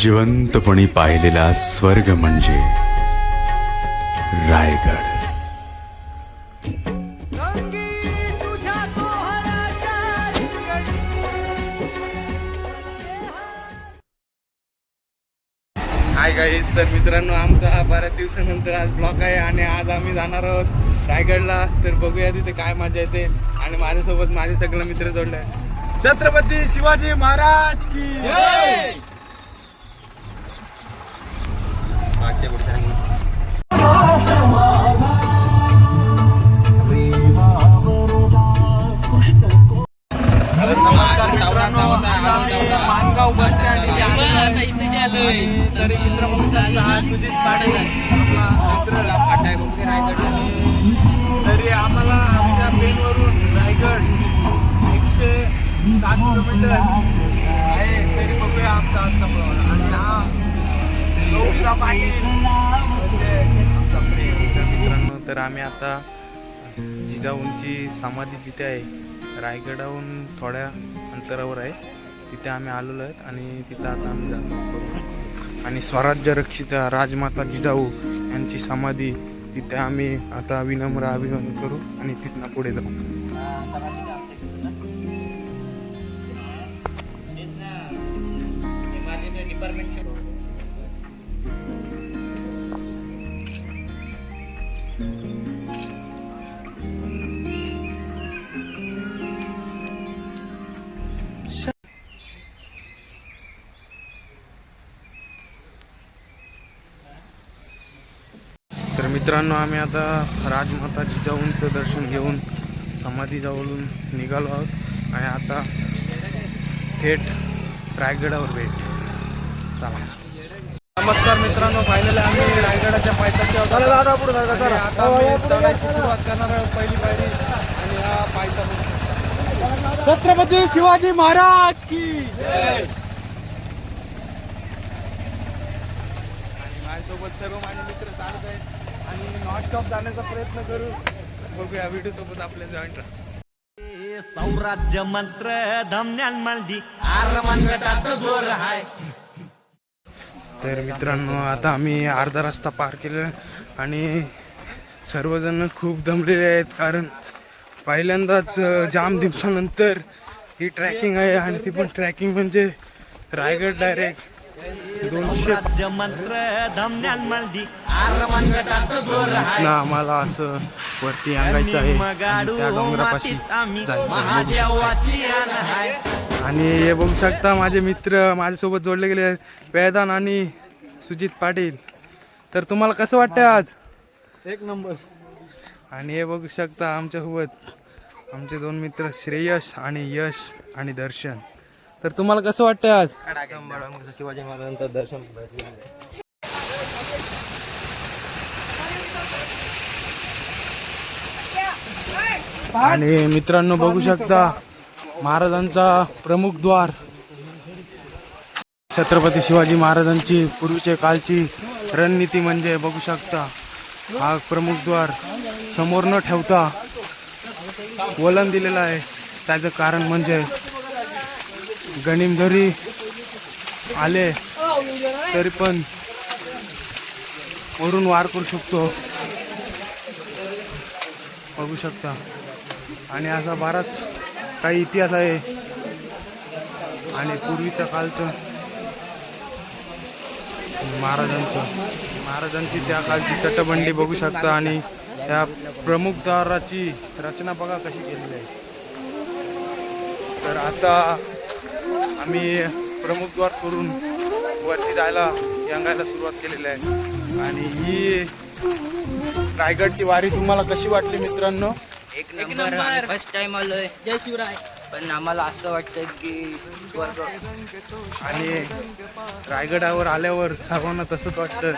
जिवंतपणी पाहिलेला स्वर्ग म्हणजे रायगड. हाय गाईज तर मित्रांनो आमचा हा बऱ्याच दिवसानंतर आज ब्लॉग आहे आणि आज आम्ही जाणार आहोत रायगडला. तर बघूया तिथे काय मजा येते आणि माझ्यासोबत माझे सगळे मित्र जोडले. आहे. छत्रपती शिवाजी महाराज की नमस्कार मित्रांनो मानगाव बस आणि तरी चित्रपटाचा तरी आम्हाला आमच्या पेनवरून रायगड एकशे सात किलोमीटर आहे तरी बघूया आमचा आजचा मित्रांनो तर आम्ही आता जिजाऊंची समाधी जिथे आहे रायगडाहून थोड्या अंतरावर आहे. तिथे आम्ही आलेलो आहेत आणि तिथं आता आम्ही जातो. आणि स्वराज्य रक्षित राजमाता जिजाऊ यांची समाधी तिथे आम्ही आता विनम्र अभिवादन करू आणि तिथनं पुढे जाऊ. मित्रांनो आम्ही आता राजमाता जिजाऊंचं दर्शन घेऊन समाधीजवळून निघालो आहोत. आणि आता थेट रायगडावर भेट. चला. नमस्कार मित्रांनो फायनली आम्ही रायगडाच्या आणि आता सुरुवात करणार आहोत पहिली पायरी. आणि हा पायथा छत्रपती शिवाजी महाराज की माझ्यासोबत सर्व माझे मित्र चालत आहेत. आणि नॉनस्टॉप जाण्याचा प्रयत्न करू. बघूया व्हिडिओ सोबत आपल्या जॉईंट सौराज्य मंत्र धमन्यांमंदी आर मनगटात जोर हाय. तर मित्रांनो आता आम्ही अर्धा रस्ता पार केला आणि सर्वजण खूप दमलेले आहेत कारण पहिल्यांदाच जाम दिवसानंतर ही ट्रॅकिंग आहे आणि ती पण ट्रॅकिंग म्हणजे रायगड डायरेक्ट दोनशे सौराज्य मंत्र धमन्यांमंदी आर मनगटात जोर हाय ना आम्हाला असं वरती अंगायचं आहे. आणि हे बघू शकता माझे मित्र माझ्यासोबत जोडले गेले आहेत. वेदान आणि सुजित पाटील. तर तुम्हाला कसं वाटतंय आज? एक नंबर. आणि हे बघू शकता आमच्यासोबत आमचे दोन मित्र श्रेयश आणि यश आणि दर्शन. तर तुम्हाला कसं वाटतं आज? शिवाजी महाराजांचं दर्शन आणि मित्रांनो बघू शकता महाराजांचा प्रमुख द्वार. छत्रपती शिवाजी महाराजांची पूर्वीच्या कालची रणनीती म्हणजे बघू शकता हा प्रमुख द्वार समोर न ठेवता वलन दिलेला आहे. त्याचं कारण म्हणजे गणिम जरी आले तरी पण वरून वार करू शकतो. बघू शकता. आणि असा बराच काही इतिहास आहे. आणि पूर्वीच्या कालचं महाराजांचं. महाराजांची त्या कालची तटबंडी बघू शकता आणि त्या प्रमुखदाराची रचना बघा कशी केलेली आहे. तर आता आम्ही प्रमुख द्वार सोडून वरती जायला यंगायला सुरुवात केलेली आहे. आणि ही रायगडची वारी तुम्हाला कशी वाटली मित्रांनो? एक नंबर आम्ही फर्स्ट टाइम आलोय. जय शिवराय. पण आम्हाला असं वाटतं की स्वर्ग. आणि रायगडावर आल्यावर सर्वांना तसंच वाटतं.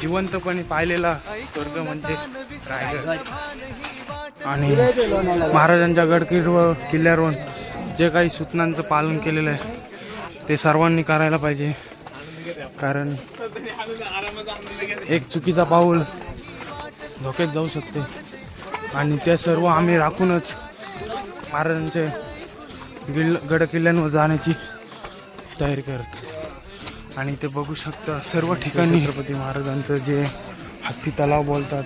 जिवंतपणे पाहिलेला स्वर्ग म्हणजे रायगड. आणि महाराजांच्या गड किल्ल्यावर किल्ल्यावरून जे काही सूचनांचं पालन केलेलं आहे ते सर्वांनी करायला पाहिजे. कारण एक चुकीचा पाऊल धोक्यात जाऊ शकते. आणि ते सर्व आम्ही राखूनच महाराजांचे गिल्ल गड किल्ल्यांवर जाण्याची तयारी करत. आणि ते बघू शकता सर्व ठिकाणी छत्रपती महाराजांचं जे हत्ती तलाव बोलतात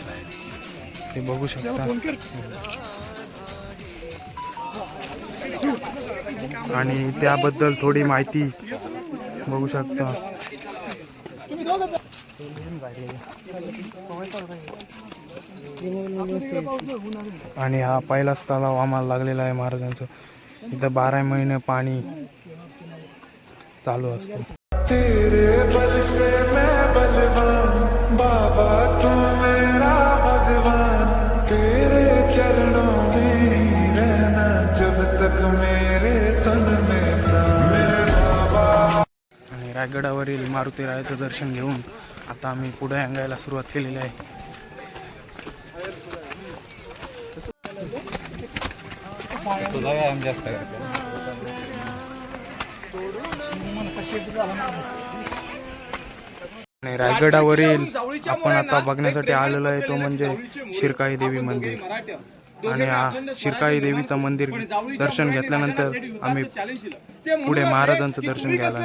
ते बघू शकता. आणि त्याबद्दल थोडी माहिती बघू शकता. आणि हा पहिलाच तलाव आम्हाला लागलेला आहे महाराजांचं. इथं बारा महिने पाणी चालू असतं. तेरे बल से मैं बलवान बाबा तू मेरा भगवान तेरे चरणों आणि रायगडावरील मारुती रायाचं दर्शन घेऊन आता आम्ही पुढे अंगायला सुरुवात केलेली आहे. आणि रायगडावरील आपण आता बघण्यासाठी आलेलो आहे तो म्हणजे शिरकाई देवी मंदिर. आणि हा शिरकाई देवीचं मंदिर दर्शन घेतल्यानंतर आम्ही पुढे महाराजांचं दर्शन घ्यायला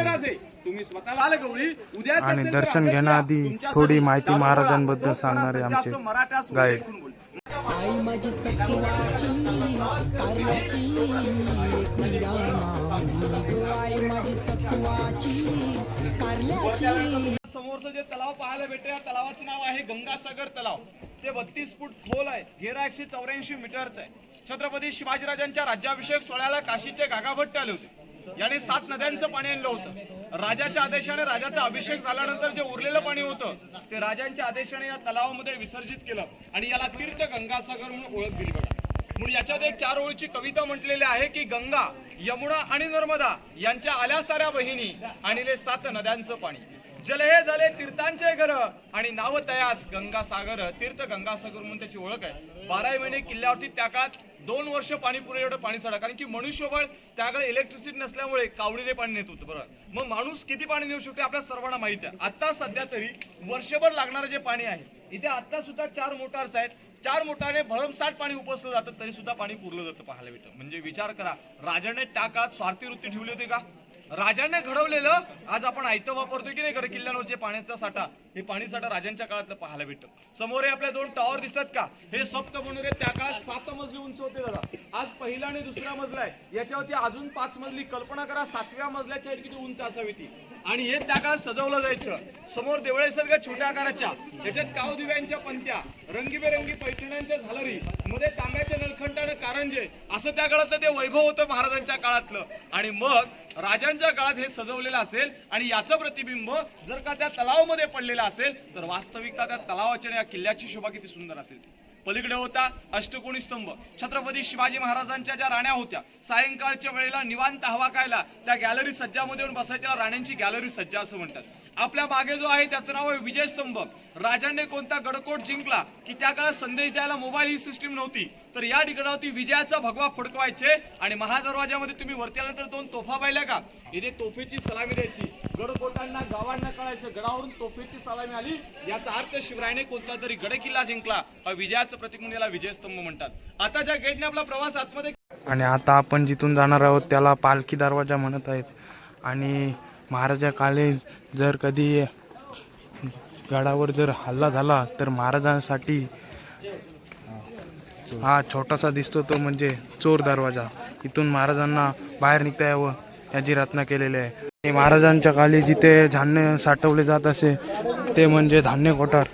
आणि दर्शन घेण्याआधी थोडी माहिती महाराजांबद्दल सांगणारे आमचे गाईड आई माझी एक आई सत्वाची कारल्याची समोरचं जे तलाव पाहायला भेटतं या तलावाचं नाव आहे गंगासागर तलाव. ते बत्तीस फूट खोल आहे. घेरा एकशे चौऱ्याऐंशी मीटरचं आहे. छत्रपती शिवाजीराजांच्या राज्याभिषेक सोहळ्याला काशीचे गागाभट्ट आले होते. याने सात नद्यांचं पाणी आणलं होतं. राजाच्या आदेशाने राजाचा अभिषेक झाल्यानंतर जे उरलेलं पाणी होतं ते राजांच्या आदेशाने या तलावामध्ये विसर्जित केलं आणि याला तीर्थ गंगासागर म्हणून ओळख दिली बघा. म्हणून याच्यात एक चार ओळीची कविता म्हटलेली आहे की गंगा यमुना आणि नर्मदा यांच्या आल्या साऱ्या बहिणी आणले सात नद्यांचं पाणी. जलहे झाले तीर्थांचे घर. आणि नाव तयास गंगा सागर तीर्थ गंगा सागर म्हणून त्याची ओळख आहे. बाराही महिने किल्ल्यावरती त्या काळात दोन वर्ष पाणी पुरे एवढं पाणी चढा. कारण की मनुष्यबळ त्याकडे इलेक्ट्रिसिटी नसल्यामुळे कावडीने पाणी नेत होतं बरं. मग माणूस किती पाणी नेऊ शकतो आपल्या सर्वांना माहिती आहे. आता सध्या तरी वर्षभर लागणारं जे पाणी आहे इथे आता सुद्धा चार मोटार्स आहेत. चार मोटारने भरमसाठ पाणी उपसलं जातं तरी सुद्धा पाणी पुरलं जातं पाहायला भेटतं. म्हणजे विचार करा राजाने त्या काळात स्वार्थी वृत्ती ठेवली होती का? राजाने घडवलेलं आज आपण आयतं वापरतोय की नाही गड किल्ल्यांवरचे पाण्याचा साठा हे पाणी साठा राजांच्या काळातलं पाहायला भेटतं. समोर हे आपल्या दोन टॉवर दिसतात का? हे सप्त बनवले त्या काळात सात मजली उंच होते दादा. आज पहिला आणि दुसरा मजला आहे. याच्यावरती अजून पाच मजली. कल्पना करा सातव्या मजल्याच्या हाईट किती उंच असावी ती. आणि हे त्या काळात सजवलं जायचं. समोर देवळे छोट्या आकाराच्या त्याच्यात काव दिव्यांच्या पंत्या रंगीबेरंगी पैठण्यांच्या झालरी मध्ये तांब्याच्या नलखंडानं कारंजे असं त्या काळातलं ते वैभव होतं महाराजांच्या काळातलं. आणि मग राजांच्या काळात हे सजवलेलं असेल आणि याचं प्रतिबिंब जर का त्या तलावामध्ये पडलेलं असेल तर वास्तविकता त्या तलावाची आणि या किल्ल्याची शोभा किती सुंदर असेल. पलीकडे होता अष्टकोणी स्तंभ. छत्रपती शिवाजी महाराजांच्या ज्या राण्या होत्या सायंकाळच्या वेळेला निवांत हवा खायला त्या गॅलरी सज्जामध्ये येऊन बसायच्या राण्यांची गॅलरी सज्जा असं म्हणतात. आपल्या मागे जो आहे त्याचं नाव आहे विजय स्तंभ राजाने कोणता गडकोट जिंकला की त्या काळात संदेश द्यायला मोबाईल ही सिस्टीम नव्हती. तर या ठिकाणावरती विजयाचा भगवा फडकवायचे आणि महादरवाजामध्ये तुम्ही वरती आल्यानंतर दोन तोफा पाहिल्या का? इथे तोफेची सलामी द्यायची. गडकोटांना गावांना कळायचं गडावरून तोफेची सलामी आली. याचा अर्थ शिवरायाने कोणता तरी गड किल्ला जिंकला. हा विजयाचं प्रतीक म्हणून याला विजयस्तंभ म्हणतात. आता ज्या गेटने आपला प्रवास आतमध्ये आणि आता आपण जिथून जाणार आहोत त्याला पालखी दरवाजा म्हणत आहेत. आणि महाराजा काले जर कधी गडावर जर हल्ला झाला तर महाराजांसाठी हा छोटासा दिसतो तो म्हणजे चोर दरवाजा. इथून महाराजांना बाहेर निघता यावं याची रचना केलेली आहे. आणि महाराजांच्या काली जिथे धान्य साठवले जात असे ते म्हणजे धान्य कोठार.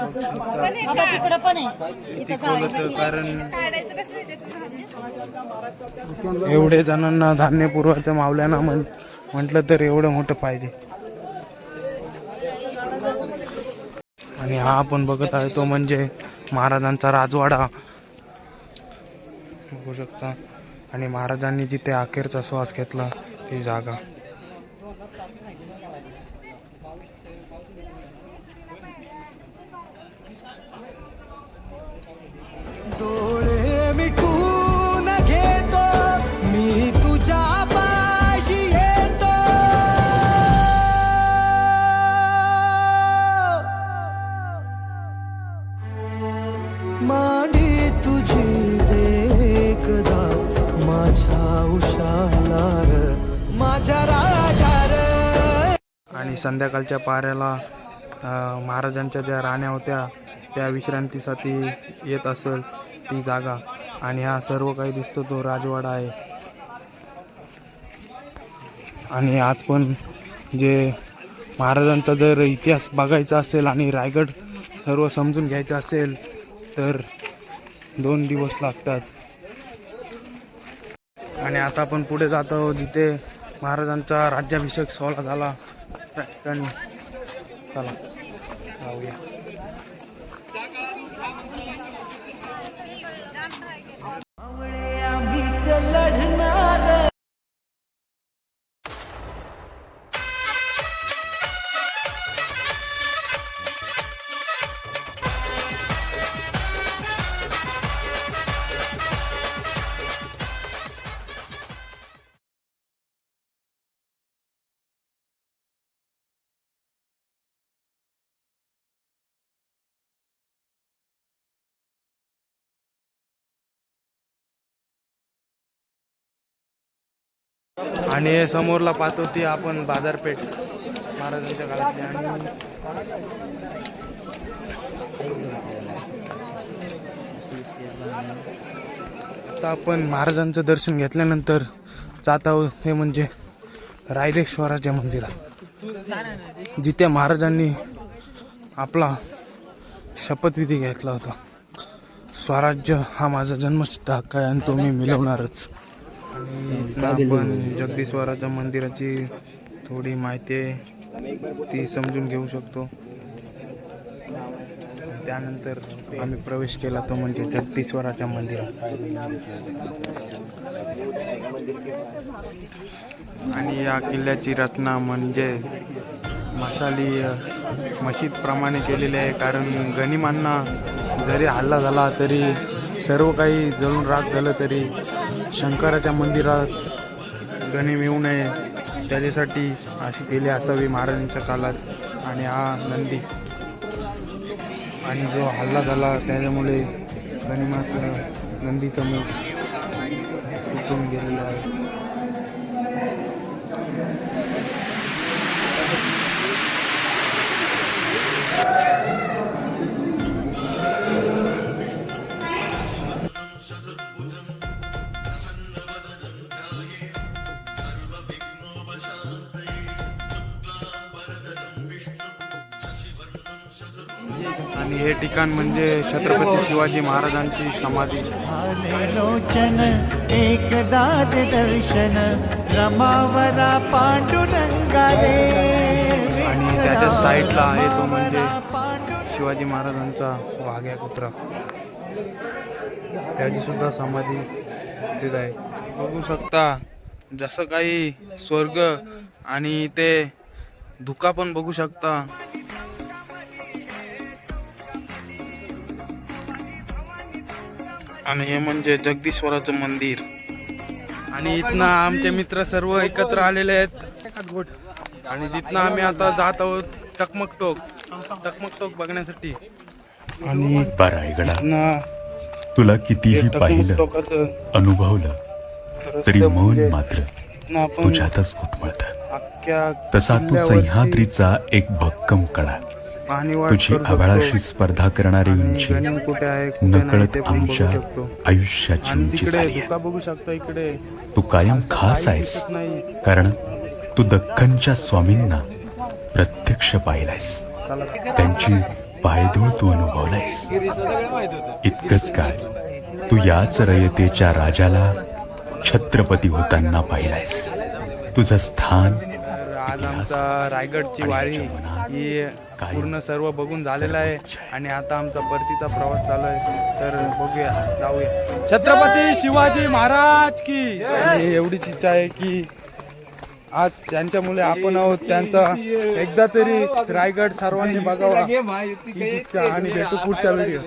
तिकडं पण आहे. किती खोल होतं कारण काढायचं कसं धान्य. एवढे जणांना धान्य पुरवायचं मावल्याना म्हण म्हटलं तर एवढं मोठं पाहिजे. आणि हा आपण बघत आहे तो म्हणजे महाराजांचा राजवाडा. बघू शकता. आणि महाराजांनी जिथे अखेरचा श्वास घेतला ती जागा. मी तुझ्या माझ्या उशाला माझ्या आणि संध्याकाळच्या पाऱ्याला महाराजांच्या ज्या राण्या होत्या त्या विश्रांतीसाठी येत असेल. ती जागा. आणि हा सर्व काही दिसतो तो राजवाडा आहे. आणि आज पण जे महाराजांचा जर इतिहास बघायचा असेल आणि रायगड सर्व समजून घ्यायचं असेल तर दोन दिवस लागतात. आणि आता आपण पुढे जातो जिथे महाराजांचा राज्याभिषेक सोहळा झाला. त्या ठिकाणी चला. जाऊया. आणि हे समोरला पाहतो ती आपण बाजारपेठ. महाराजांच्या काळातली आणि आता आपण महाराजांचं दर्शन घेतल्यानंतर जात आहोत. हे म्हणजे रायलेश्वराच्या मंदिरात. जिथे महाराजांनी आपला शपथविधी घेतला होता. स्वराज्य हा माझा जन्मसिद्ध हक्क आहे आणि तो मी मिळवणारच. आपण जगदीश्वराच्या मंदिराची थोडी माहिती आहे ती समजून घेऊ शकतो. त्यानंतर आम्ही प्रवेश केला तो म्हणजे जगदीश्वराच्या मंदिरात. आणि या किल्ल्याची रचना म्हणजे मशाली मशीदप्रमाणे केलेली आहे. कारण गनिमांना जरी हल्ला झाला तरी सर्व काही जळून राख झालं तरी शंकराच्या मंदिरात गणे येऊ नये त्याच्यासाठी अशी केली असावी महाराजांच्या काळात. आणि हा नंदी. आणि जो हल्ला झाला त्याच्यामुळे गणिमात नंदीचं मूठ तुटून गेलेलं आहे. आणि हे ठिकाण म्हणजे छत्रपती शिवाजी महाराजांची समाधी. लोचन एकदाद दर्शन रमावरा पांडुरंगा रे आणि त्याच्या साईडला आहे तो म्हणजे शिवाजी महाराजांचा वाघ्या कुत्रा. त्याची सुद्धा समाधी तिथेच आहे. बघू शकता जसं काही स्वर्ग आणि ते धुका पण बघू शकता. आणि हे म्हणजे जगदीश्वराचं मंदिर. आणि इथनं आमचे मित्र सर्व एकत्र आलेले आहेत. आणि जिथनं आम्ही आता जात आहोत टकमक टोक टकमक टोक बघण्यासाठी आणि रायगडा तुला हे कितीही पाहिलं टोकाचं अनुभवलं तरी रहस्य मन म्हणजे मात्र तुझ्यातच घुटमळत तसा तू सह्याद्रीचा एक भक्कम कडा तुझी. आभाळाशी स्पर्धा करणारी उंची नकळत आमच्या आयुष्याची उंची झाली तू कायम खास आहेस. कारण तू दख्खनच्या स्वामींना प्रत्यक्ष पाहिलायस. त्यांची पायधूळ तू अनुभवलायस. इतकंच काय तू याच रयतेच्या राजाला छत्रपती होताना पाहिलायस. तुझं स्थान आज आमचा रायगडची वारी ही पूर्ण सर्व बघून झालेला आहे. आणि आता आमचा परतीचा प्रवास चालू आहे. तर बघूया जाऊया. छत्रपती शिवाजी महाराज की. एवढीच इच्छा आहे की आज ज्यांच्यामुळे आपण आहोत. त्यांचा एकदा तरी रायगड सर्वांनी बघावा. आणि भेटू पुढच्या व्हिडिओ